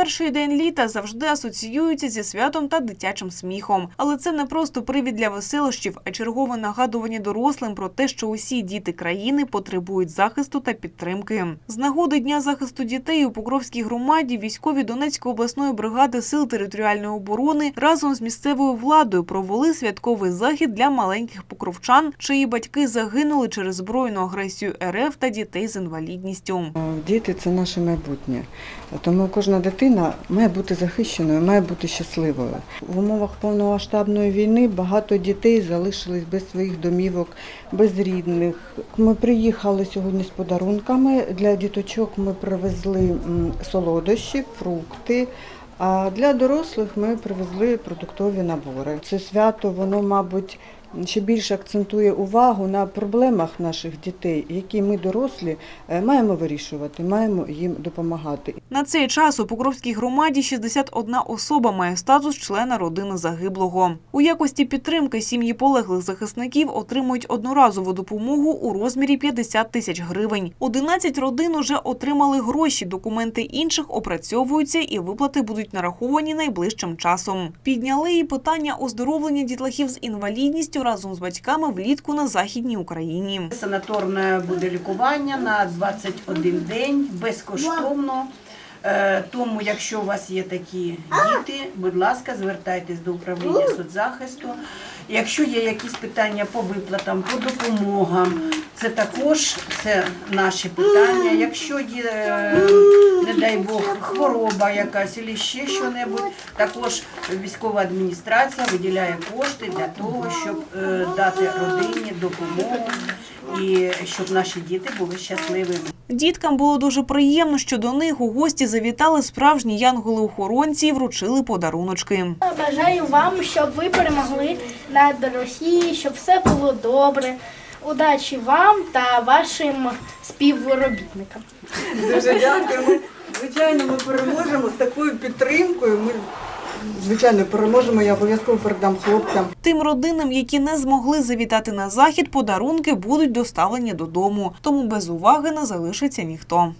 Перший день літа завжди асоціюється зі святом та дитячим сміхом. Але це не просто привід для веселощів, а чергове нагадування дорослим про те, що усі діти країни потребують захисту та підтримки. З нагоди Дня захисту дітей у Покровській громаді військові Донецької обласної бригади сил територіальної оборони разом з місцевою владою провели святковий захід для маленьких покровчан, чиї батьки загинули через збройну агресію РФ та дітей з інвалідністю. Діти це наше майбутнє. Тому кожна дитина має бути захищеною, має бути щасливою. В умовах повномасштабної війни багато дітей залишились без своїх домівок, без рідних. Ми приїхали сьогодні з подарунками. Для діточок ми привезли солодощі, фрукти. А для дорослих ми привезли продуктові набори. Це свято, воно, мабуть, ще більше акцентує увагу на проблемах наших дітей, які ми дорослі е, маємо вирішувати, маємо їм допомагати. На цей час у Покровській громаді 61 особа має статус члена родини загиблого. У якості підтримки сім'ї полеглих захисників отримують одноразову допомогу у розмірі 50 тисяч гривень. 11 родин уже отримали гроші, документи інших опрацьовуються і виплати будуть нараховані найближчим часом. Підняли і питання оздоровлення дітлахів з інвалідністю разом з батьками влітку на Західній Україні. Санаторне буде лікування на 21 день безкоштовно. Е, Тому, якщо у вас є такі діти, будь ласка, звертайтесь до управління соцзахисту. Якщо є якісь питання по виплатам, по допомогам, це також це наші питання. Якщо є, е, не дай Бог, хвороба якась або ще що-небудь, також військова адміністрація виділяє кошти для того, щоб е, дати родині допомогу і щоб наші діти були щасливими. Діткам було дуже приємно, що до них у гості завітали справжні янголи-охоронці і вручили подаруночки. Бажаю вам, щоб ви перемогли над Росією, щоб все було добре. Удачі вам та вашим співробітникам. Дуже дякуємо. Звичайно, ми переможемо з такою підтримкою. Ми звичайно переможемо. Я обов'язково передам хлопцям. Тим родинам, які не змогли завітати на захід, подарунки будуть доставлені додому, тому без уваги не залишиться ніхто.